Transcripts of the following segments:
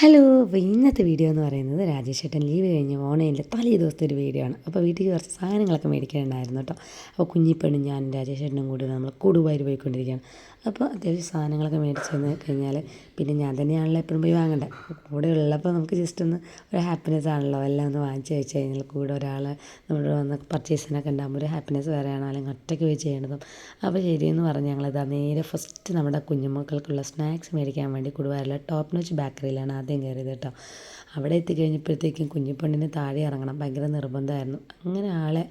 Hello അപ്പോൾ ഇന്നത്തെ video എന്ന് പറയുന്നത് രാജേഷ് ചേട്ടൻ ലീവ് കഴിഞ്ഞ് ഓൺലൈനിൽ തലേ ദിവസത്തെ ഒരു വീഡിയോ ആണ്. അപ്പോൾ വീട്ടിൽ കുറച്ച് സാധനങ്ങളൊക്കെ മേടിക്കാനുണ്ടായിരുന്നു കേട്ടോ അപ്പോൾ കുഞ്ഞിപ്പെണ്ണും ഞാൻ രാജേഷ് ചേട്ടനും കൂടി നമ്മൾ കൂടുവായി പോയിക്കൊണ്ടിരിക്കുകയാണ്. അപ്പോൾ അത്യാവശ്യം സാധനങ്ങളൊക്കെ മേടിച്ചു വന്ന് കഴിഞ്ഞാൽ പിന്നെ ഞാൻ തന്നെയാണല്ലോ എപ്പോഴും പോയി വാങ്ങേണ്ടത് കൂടെ ഉള്ളപ്പോൾ നമുക്ക് ജസ്റ്റ് ഒന്ന് ഒരു ഹാപ്പിനെസ് ആണല്ലോ. എല്ലാം ഒന്ന് വാങ്ങിച്ച് വെച്ച് കഴിഞ്ഞാൽ കൂടെ ഒരാൾ നമ്മുടെ വന്ന് പർച്ചേസിനൊക്കെ ഉണ്ടാകുമ്പോൾ ഒരു ഹാപ്പിനെസ് വേറെയാണ് അല്ലെങ്കിൽ ഒറ്റയ്ക്ക് പോയി ചെയ്യേണ്ടതും. അപ്പോൾ ശരിയെന്ന് പറഞ്ഞ് ഞങ്ങളിതാ നേരെ ഫസ്റ്റ് നമ്മുടെ കുഞ്ഞുമക്കൾക്കുള്ള സ്നാക്സ് മേടിക്കാൻ വേണ്ടി കൊടുവാറില്ല ടോപ്പ് നോച്ച് ബേക്കറിയിലാണ് ആദ്യം കയറിയത് കേട്ടോ. അവിടെ എത്തിക്കഴിഞ്ഞപ്പോഴത്തേക്കും കുഞ്ഞിപ്പെണ്ണിന് താഴെ ഇറങ്ങണം. ഭയങ്കര നിർബന്ധമായിരുന്നു. അങ്ങനെ ആളെ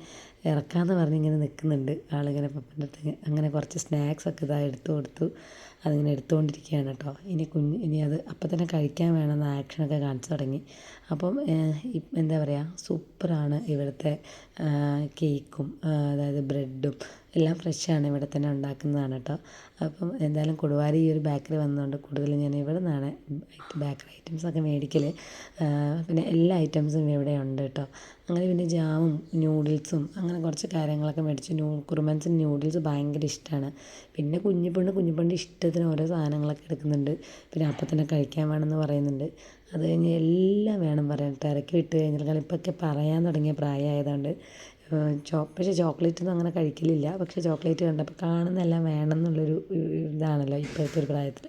ഇറക്കാമെന്ന് പറഞ്ഞ് ഇങ്ങനെ നിൽക്കുന്നുണ്ട് ആളിങ്ങനെ. പപ്പന്റെ അടുത്ത് അങ്ങനെ കുറച്ച് സ്നാക്സ് ഒക്കെ ഇതാ എടുത്തു കൊടുത്തു. അതിങ്ങനെ എടുത്തുകൊണ്ടിരിക്കുകയാണ് കേട്ടോ. ഇനി കുഞ്ഞ് ഇനി അത് അപ്പം തന്നെ കഴിക്കാൻ വേണമെന്ന് ആക്ഷനൊക്കെ കാണിച്ചു തുടങ്ങി. അപ്പം എന്താ പറയുക സൂപ്പറാണ് ഇവിടുത്തെ കേക്കും അതായത് ബ്രെഡും എല്ലാം ഫ്രഷാണ് ഇവിടെ തന്നെ ഉണ്ടാക്കുന്നതാണ് കേട്ടോ. അപ്പം എന്തായാലും കൊടുവാരി ഈ ഒരു ബേക്കറി വന്നതുകൊണ്ട് കൂടുതലും ഞാൻ ഇവിടെ നിന്നാണ് ബേക്കറി ഐറ്റംസൊക്കെ മേടിക്കൽ പിന്നെ എല്ലാ ഐറ്റംസും ഇവിടെ ഉണ്ട് കേട്ടോ. അങ്ങനെ പിന്നെ ജാമും ന്യൂഡിൽസും അങ്ങനെ കുറച്ച് കാര്യങ്ങളൊക്കെ മേടിച്ചു ന്യൂ കുറുമൻസിന് ന്യൂഡിൽസ് ഭയങ്കര ഇഷ്ടമാണ് പിന്നെ കുഞ്ഞിപ്പണ്ട് കുഞ്ഞിപ്പണ്ട് ഇഷ്ടത്തിന് ഓരോ സാധനങ്ങളൊക്കെ എടുക്കുന്നുണ്ട്. പിന്നെ അപ്പം തന്നെ കഴിക്കാൻ വേണമെന്ന് പറയുന്നുണ്ട്. അത് കഴിഞ്ഞ് എല്ലാം വേണം പറയാൻ. തിരക്കി വിട്ട് കഴിഞ്ഞാൽ ഇപ്പോഴൊക്കെ പറയാൻ തുടങ്ങിയ പ്രായമായതുകൊണ്ട് ചോ പക്ഷേ ചോക്ലേറ്റ് ഒന്നും അങ്ങനെ കഴിക്കലില്ല. പക്ഷേ ചോക്ലേറ്റ് കണ്ടപ്പോൾ കാണുന്നതെല്ലാം വേണം എന്നുള്ളൊരു ഇതാണല്ലോ ഇപ്പോഴത്തെ ഒരു പ്രായത്തിൽ.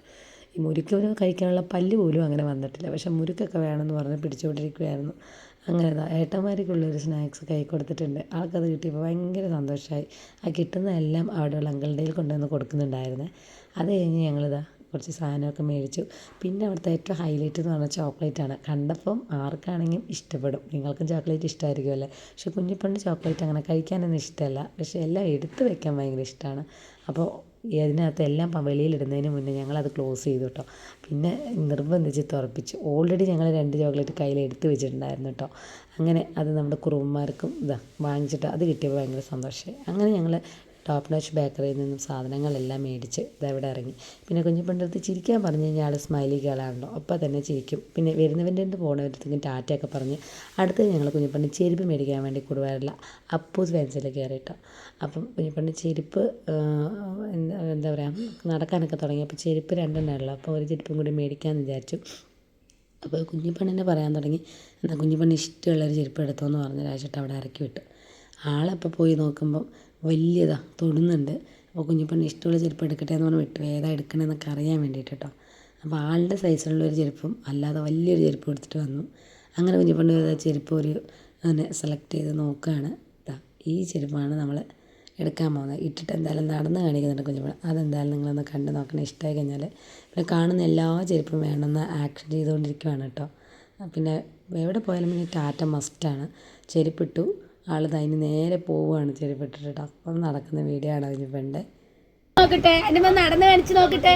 ഈ മുരിക്ക് കഴിക്കാനുള്ള പല്ല് പോലും അങ്ങനെ വന്നിട്ടില്ല. പക്ഷേ മുരുക്കൊക്കെ വേണമെന്ന് പറഞ്ഞ് പിടിച്ചുകൊണ്ടിരിക്കുകയായിരുന്നു അങ്ങനെ ഏട്ടന്മാർക്കുള്ളൊരു സ്നാക്സ് കൈ കൊടുത്തിട്ടുണ്ട്. ആൾക്കത് കിട്ടിയപ്പോൾ ഭയങ്കര സന്തോഷമായി ആ കിട്ടുന്നതെല്ലാം അവിടെയുള്ള അങ്കിളുടെ കൊണ്ടുവന്ന് കൊടുക്കുന്നുണ്ടായിരുന്നേ. അത് കഴിഞ്ഞ് ഞങ്ങളിതാ കുറച്ച് സാധനമൊക്കെ മേടിച്ചു. പിന്നെ അവിടുത്തെ ഏറ്റവും ഹൈലൈറ്റ് എന്ന് പറഞ്ഞാൽ ചോക്ലേറ്റാണ് കണ്ടപ്പം ആർക്കാണെങ്കിലും ഇഷ്ടപ്പെടും. നിങ്ങൾക്കും ചോക്ലേറ്റ് ഇഷ്ടമായിരിക്കും അല്ലേ? പക്ഷെ കുഞ്ഞിപ്പണ്ട് ചോക്ലേറ്റ് അങ്ങനെ കഴിക്കാനൊന്നും ഇഷ്ടമല്ല. പക്ഷെ എല്ലാം എടുത്ത് വെക്കാൻ ഭയങ്കര ഇഷ്ടമാണ് അപ്പോൾ ഇതിനകത്ത് എല്ലാം വെളിയിലിടുന്നതിന് മുന്നേ ഞങ്ങളത് ക്ലോസ് ചെയ്തു കേട്ടോ. പിന്നെ നിർബന്ധിച്ച് തുറപ്പിച്ചു. ഓൾറെഡി ഞങ്ങൾ രണ്ട് ചോക്ലേറ്റ് കയ്യിൽ എടുത്ത് വെച്ചിട്ടുണ്ടായിരുന്നു കേട്ടോ. അങ്ങനെ അത് നമ്മുടെ കുറുവന്മാർക്കും ഇതാ വാങ്ങിച്ചിട്ട് അത് കിട്ടിയപ്പോൾ ഭയങ്കര സന്തോഷമായി. അങ്ങനെ ഞങ്ങൾ ടോപ്പ് നോച്ച് ബേക്കറിയിൽ നിന്നും സാധനങ്ങളെല്ലാം മേടിച്ച് ഇതവിടെ ഇറങ്ങി. പിന്നെ കുഞ്ഞിപ്പെണ്ണിന്റെ അടുത്ത് ചിരിക്കാൻ പറഞ്ഞു കഴിഞ്ഞാൽ ആൾ സ്മൈലി കേളാണല്ലോ അപ്പോൾ തന്നെ ചിരിക്കും. പിന്നെ വരുന്നവന്റെ അടുത്ത് പോണവരത്തേക്കും ടാറ്റയൊക്കെ പറഞ്ഞ് അടുത്ത് ഞങ്ങൾ കുഞ്ഞിപ്പെണ്ണി ചെരുപ്പ് മേടിക്കാൻ വേണ്ടി കൂടുവാറില്ല. അപ്പൂസ് ഫാൻസിൽ കയറിയിട്ടോ അപ്പം കുഞ്ഞിപ്പെണ്ണി ചെരുപ്പ് എന്താ എന്താ പറയുക നടക്കാനൊക്കെ തുടങ്ങിയപ്പോൾ ചെരുപ്പ് രണ്ടെണ്ണേ ഉള്ളൂ. അപ്പോൾ ഒരു ചെരുപ്പും കൂടി മേടിക്കാമെന്ന് വിചാരിച്ചു. അപ്പോൾ കുഞ്ഞിപ്പെണ്ണിനെ പറയാൻ തുടങ്ങി. എന്നാൽ കുഞ്ഞിപ്പെണ്ണ് ഇഷ്ടമുള്ളൊരു ചെരുപ്പ് എടുത്തോന്ന് പറഞ്ഞ് രാജേട്ട് അവിടെ ഇറക്കി വിട്ടു. ആളപ്പോൾ പോയി നോക്കുമ്പം വലിയതാ തൊടുന്നുണ്ട്. അപ്പോൾ കുഞ്ഞിപ്പെണ്ണ് ഇഷ്ടമുള്ള ചെരുപ്പ് എടുക്കട്ടെ എന്ന് പറഞ്ഞ് വിട്ടു. ഏതാ എടുക്കണമെന്നൊക്കെ അറിയാൻ വേണ്ടിയിട്ട് കേട്ടോ അപ്പോൾ ആളുടെ സൈസിലുള്ള ഒരു ചെരുപ്പും അല്ലാതെ വലിയൊരു ചെരുപ്പ് എടുത്തിട്ട് വന്നു. അങ്ങനെ കുഞ്ഞിപ്പെണ്ണ് ചെരുപ്പ് ഒരു അങ്ങനെ സെലക്ട് ചെയ്ത് നോക്കുകയാണ് ഇതാ ഈ ചെരുപ്പാണ് നമ്മൾ എടുക്കാൻ പോകുന്നത്. ഇട്ടിട്ട് എന്തായാലും നടന്ന് കാണിക്കുന്നുണ്ട് കുഞ്ഞുങ്ങൾ അതെന്തായാലും നിങ്ങളൊന്ന് കണ്ട് നോക്കണം. ഇഷ്ടമായി കഴിഞ്ഞാൽ പിന്നെ കാണുന്ന എല്ലാ ചെരുപ്പും വേണമെന്ന് ആക്ഷൻ ചെയ്തുകൊണ്ടിരിക്കുകയാണ് കേട്ടോ. പിന്നെ എവിടെ പോയാലും പിന്നെ ടാറ്റ മസ്റ്റാണ് ചെരുപ്പിട്ടു. ആൾ അതിന് നേരെ പോവുകയാണ് കേട്ടോ അപ്പം നടക്കുന്ന വീഡിയോ ആണ് അതിന് പെണ്ടെ നോക്കട്ടെ എന്റെ നടന്ന് കാണിച്ചു നോക്കട്ടെ.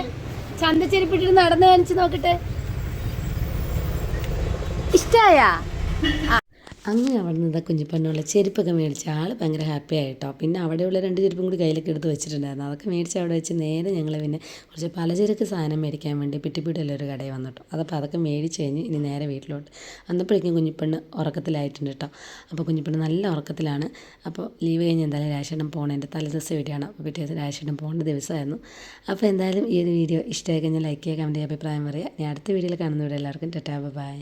ചന്ത ചെരുപ്പിട്ടിട്ട് നടന്ന് കാണിച്ചു നോക്കട്ടെ. ഇഷ്ടായാ? അങ്ങനെ അവിടെ നിന്ന് കുഞ്ഞിപ്പെണ്ണുള്ള ചെരുപ്പൊക്കെ മേടിച്ച് ആൾ ഭയങ്കര ഹാപ്പി ആയിട്ടോ. പിന്നെ അവിടെയുള്ള രണ്ട് ചെരുപ്പും കൂടി കയ്യിലൊക്കെ എടുത്ത് വെച്ചിട്ടുണ്ടായിരുന്നു. അതൊക്കെ മേടിച്ച് അവിടെ വെച്ച് നേരെ ഞങ്ങൾ പിന്നെ കുറച്ച് പലചരക്ക് സാധനം മേടിക്കാൻ വേണ്ടി പിട്ടിപ്പിടിയുള്ളൊരു കടയിൽ വന്നിട്ടോ. അതപ്പോൾ അതൊക്കെ മേടിച്ച് കഴിഞ്ഞ് ഇനി നേരെ വീട്ടിലോട്ട്. വന്നപ്പോഴേക്കും കുഞ്ഞിപ്പെണ്ണ് ഉറക്കത്തിലായിട്ടുണ്ട് കേട്ടോ അപ്പോൾ കുഞ്ഞിപ്പെണ്ണ് നല്ല ഉറക്കത്തിലാണ്. അപ്പോൾ ലീവ് കഴിഞ്ഞ് എന്തായാലും രാശേട്ടൻ പോകണതിന്റെ തലേദിവസം വീഡിയോയാണ് അപ്പോൾ പിറ്റേ ദിവസം രാശേട്ടൻ പോകേണ്ട ദിവസമായിരുന്നു. അപ്പോൾ എന്തായാലും ഈ ഒരു വീഡിയോ ഇഷ്ടമായി കഴിഞ്ഞാൽ ലൈക്ക് ചെയ്യുക കമന്റ് ചെയ്യുക അഭിപ്രായം പറയുക. ഞാൻ അടുത്ത വീഡിയോയിൽ കാണുന്നവരെ എല്ലാവർക്കും ടെറ്റാ ബൈ.